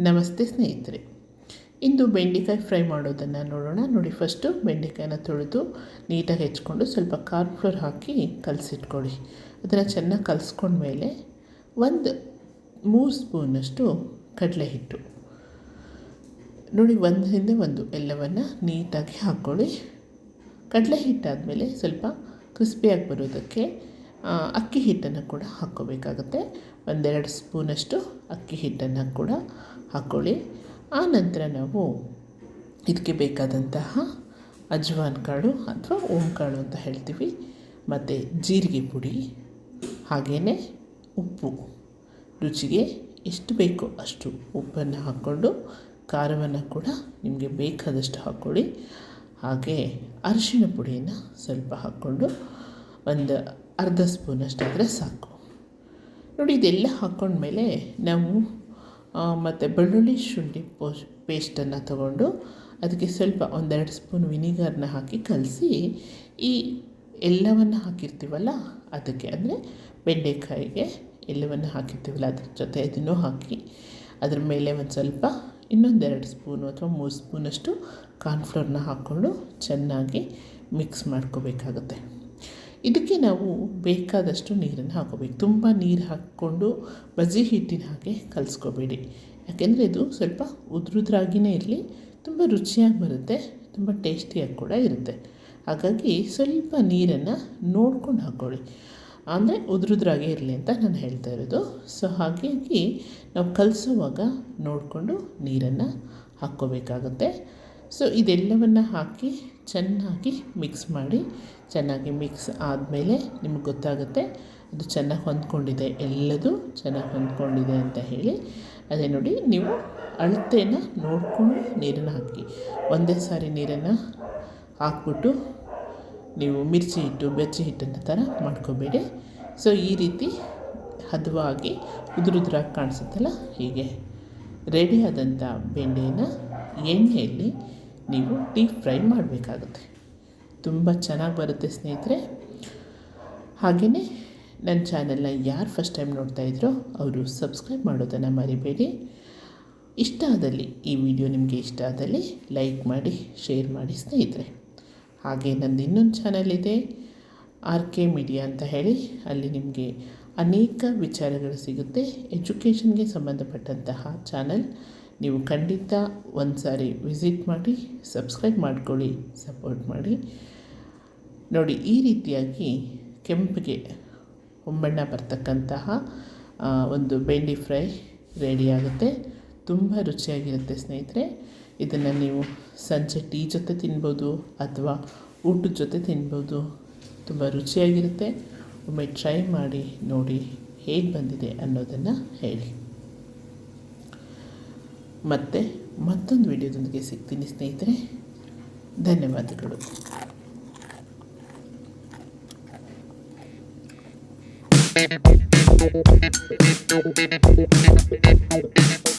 ನಮಸ್ತೆ ಸ್ನೇಹಿತರೆ. ಇಂದು ಬೆಂಡೆಕಾಯಿ ಫ್ರೈ ಮಾಡೋದನ್ನು ನೋಡೋಣ. ನೋಡಿ ಫಸ್ಟು ಬೆಂಡೆಕಾಯಿನ ತೊಳೆದು ನೀಟಾಗಿ ಹೆಚ್ಕೊಂಡು ಸ್ವಲ್ಪ ಕಾರ್ನ್ಫ್ಲೋರ್ ಹಾಕಿ ಕಲಸಿಟ್ಕೊಳ್ಳಿ. ಅದನ್ನು ಚೆನ್ನಾಗಿ ಕಲಿಸ್ಕೊಂಡ್ಮೇಲೆ ಒಂದು ಮೂರು ಸ್ಪೂನಷ್ಟು ಕಡಲೆ ಹಿಟ್ಟು. ನೋಡಿ ಒಂದು ಹಿಂದೆ ಒಂದು ಎಲ್ಲವನ್ನು ನೀಟಾಗಿ ಹಾಕ್ಕೊಳ್ಳಿ ಕಡಲೆ ಹಿಟ್ಟಾದಮೇಲೆ ಸ್ವಲ್ಪ ಕ್ರಿಸ್ಪಿಯಾಗಿ ಬರೋದಕ್ಕೆ ಅಕ್ಕಿ ಹಿಟ್ಟನ್ನು ಕೂಡ ಹಾಕ್ಕೋಬೇಕಾಗುತ್ತೆ. ಒಂದೆರಡು ಸ್ಪೂನಷ್ಟು ಅಕ್ಕಿ ಹಿಟ್ಟನ್ನು ಕೂಡ ಹಾಕ್ಕೊಳ್ಳಿ ಆ ನಂತರ ನಾವು ಇದಕ್ಕೆ ಬೇಕಾದಂತಹ ಅಜ್ವಾನ್ ಕಾಳು ಅಥವಾ ಓಂ ಕಾಳು ಅಂತ ಹೇಳ್ತೀವಿ. ಮತ್ತು ಜೀರಿಗೆ ಪುಡಿ ಹಾಗೆಯೇ ಉಪ್ಪು. ರುಚಿಗೆ ಎಷ್ಟು ಬೇಕೋ ಅಷ್ಟು ಉಪ್ಪನ್ನು ಹಾಕ್ಕೊಂಡು ಖಾರವನ್ನು ಕೂಡ ನಿಮಗೆ ಬೇಕಾದಷ್ಟು ಹಾಕ್ಕೊಳ್ಳಿ. ಹಾಗೆ ಅರಿಶಿನ ಪುಡಿಯನ್ನು ಸ್ವಲ್ಪ ಹಾಕ್ಕೊಂಡು ಒಂದು ಅರ್ಧ ಸ್ಪೂನಷ್ಟಾದರೆ ಸಾಕು. ನೋಡಿ, ಇದೆಲ್ಲ ಹಾಕ್ಕೊಂಡ್ಮೇಲೆ ನಾವು ಮತ್ತು ಬೆಳ್ಳುಳ್ಳಿ ಶುಂಠಿ ಪೋಸ್ ಪೇಸ್ಟನ್ನು ತಗೊಂಡು ಅದಕ್ಕೆ ಸ್ವಲ್ಪ ಒಂದೆರಡು ಸ್ಪೂನ್ ವಿನಿಗರ್ನ ಹಾಕಿ ಕಲಸಿ, ಈ ಎಲ್ಲವನ್ನು ಹಾಕಿರ್ತೀವಲ್ಲ, ಅದಕ್ಕೆ ಅಂದರೆ ಬೆಂಡೆಕಾಯಿಗೆ ಎಲ್ಲವನ್ನು ಹಾಕಿರ್ತೀವಲ್ಲ, ಅದ್ರ ಜೊತೆ ಇದನ್ನು ಹಾಕಿ, ಅದ್ರ ಮೇಲೆ ಒಂದು ಸ್ವಲ್ಪ ಇನ್ನೊಂದೆರಡು ಸ್ಪೂನು ಅಥವಾ ಮೂರು ಸ್ಪೂನಷ್ಟು ಕಾರ್ನ್ಫ್ಲೋರ್ನ ಹಾಕ್ಕೊಂಡು ಚೆನ್ನಾಗಿ ಮಿಕ್ಸ್ ಮಾಡ್ಕೋಬೇಕಾಗುತ್ತೆ. ಇದಕ್ಕೆ ನಾವು ಬೇಕಾದಷ್ಟು ನೀರನ್ನು ಹಾಕೋಬೇಕು. ತುಂಬ ನೀರು ಹಾಕ್ಕೊಂಡು ಬಜ್ಜಿ ಹಿಟ್ಟಿನ ಹಾಗೆ ಕಲಿಸ್ಕೋಬೇಡಿ. ಯಾಕೆಂದರೆ ಇದು ಸ್ವಲ್ಪ ಉದ್ರುದ್ರಾಗಿಯೇ ಇರಲಿ, ತುಂಬ ರುಚಿಯಾಗಿ ಬರುತ್ತೆ, ತುಂಬ ಟೇಸ್ಟಿಯಾಗಿ ಕೂಡ ಇರುತ್ತೆ. ಹಾಗಾಗಿ ಸ್ವಲ್ಪ ನೀರನ್ನು ನೋಡ್ಕೊಂಡು ಹಾಕ್ಕೊಳ್ಳಿ. ಅಂದರೆ ಉದ್ರುದ್ರಾಗೆ ಇರಲಿ ಅಂತ ನಾನು ಹೇಳ್ತಾ ಇರೋದು. ಸೊ, ಹಾಗಾಗಿ ನಾವು ಕಲಿಸುವಾಗ ನೋಡಿಕೊಂಡು ನೀರನ್ನು ಹಾಕ್ಕೋಬೇಕಾಗುತ್ತೆ. ಸೊ, ಇದೆಲ್ಲವನ್ನು ಹಾಕಿ ಚೆನ್ನಾಗಿ ಮಿಕ್ಸ್ ಮಾಡಿ, ಚೆನ್ನಾಗಿ ಮಿಕ್ಸ್ ಆದಮೇಲೆ ನಿಮ್ಗೆ ಗೊತ್ತಾಗುತ್ತೆ ಅದು ಚೆನ್ನಾಗಿ ಹೊಂದ್ಕೊಂಡಿದೆ, ಎಲ್ಲದೂ ಚೆನ್ನಾಗಿ ಹೊಂದ್ಕೊಂಡಿದೆ ಅಂತ ಹೇಳಿ. ಅದೇ ನೋಡಿ, ನೀವು ಅಳತೆನ ನೋಡಿಕೊಂಡು ನೀರನ್ನು ಹಾಕಿ. ಒಂದೇ ಸಾರಿ ನೀರನ್ನು ಹಾಕ್ಬಿಟ್ಟು ನೀವು ಮಿರ್ಚಿ ಹಿಟ್ಟು, ಬೆಚ್ಚಿ ಹಿಟ್ಟನ್ನು ಥರ ಮಾಡ್ಕೋಬೇಡಿ. ಸೊ ಈ ರೀತಿ ಹದವಾಗಿ ಉದುರುದ್ರಾಗಿ ಕಾಣಿಸುತ್ತಲ್ಲ, ಹೀಗೆ. ರೆಡಿಯಾದಂಥ ಬೆಂಡೆಯನ್ನು ಎಣ್ಣೆಯಲ್ಲಿ ನೀವು ಡೀಪ್ ಫ್ರೈ ಮಾಡಬೇಕಾಗುತ್ತೆ. ತುಂಬ ಚೆನ್ನಾಗಿ ಬರುತ್ತೆ ಸ್ನೇಹಿತರೆ. ಹಾಗೆಯೇ ನನ್ನ ಚಾನೆಲ್ನ ಯಾರು ಫಸ್ಟ್ ಟೈಮ್ ನೋಡ್ತಾ ಇದ್ರೋ ಅವರು ಸಬ್ಸ್ಕ್ರೈಬ್ ಮಾಡೋದನ್ನು ಮರಿಬೇಡಿ. ಇಷ್ಟ ಆದಲ್ಲಿ, ಈ ವಿಡಿಯೋ ನಿಮಗೆ ಇಷ್ಟ ಆದಲ್ಲಿ ಲೈಕ್ ಮಾಡಿ ಶೇರ್ ಮಾಡಿ ಸ್ನೇಹಿತರೆ. ಹಾಗೆ ನಂದು ಇನ್ನೊಂದು ಚಾನಲ್ ಇದೆ ಆರ್ ಕೆ ಮೀಡಿಯಾ ಅಂತ ಹೇಳಿ. ಅಲ್ಲಿ ನಿಮಗೆ ಅನೇಕ ವಿಚಾರಗಳು ಸಿಗುತ್ತೆ. ಎಜುಕೇಷನ್ಗೆ ಸಂಬಂಧಪಟ್ಟಂತಹ ಚಾನಲ್ ನೀವು ಖಂಡಿತ ಒಂದು ಸಾರಿ ವಿಸಿಟ್ ಮಾಡಿ, ಸಬ್ಸ್ಕ್ರೈಬ್ ಮಾಡ್ಕೊಳ್ಳಿ, ಸಪೋರ್ಟ್ ಮಾಡಿ. ನೋಡಿ, ಈ ರೀತಿಯಾಗಿ ಕೆಂಪಿಗೆ ಹೊಂಬಣ್ಣ ಬರ್ತಕ್ಕಂತಹ ಒಂದು ಬೆಂಡಿ ಫ್ರೈ ರೆಡಿ ಆಗುತ್ತೆ. ತುಂಬ ರುಚಿಯಾಗಿರುತ್ತೆ ಸ್ನೇಹಿತರೆ. ಇದನ್ನು ನೀವು ಸಂಜೆ ಟೀ ಜೊತೆ ತಿನ್ಬೋದು ಅಥವಾ ಊಟದ ಜೊತೆ ತಿನ್ಬೋದು. ತುಂಬ ರುಚಿಯಾಗಿರುತ್ತೆ. ಒಮ್ಮೆ ಟ್ರೈ ಮಾಡಿ ನೋಡಿ ಹೇಗೆ ಬಂದಿದೆ ಅನ್ನೋದನ್ನು ಹೇಳಿ. ಮತ್ತು ಮತ್ತೊಂದು ವಿಡಿಯೋದೊಂದಿಗೆ ಸಿಗ್ತೀನಿ ಸ್ನೇಹಿತರೆ ಧನ್ಯವಾದಗಳು.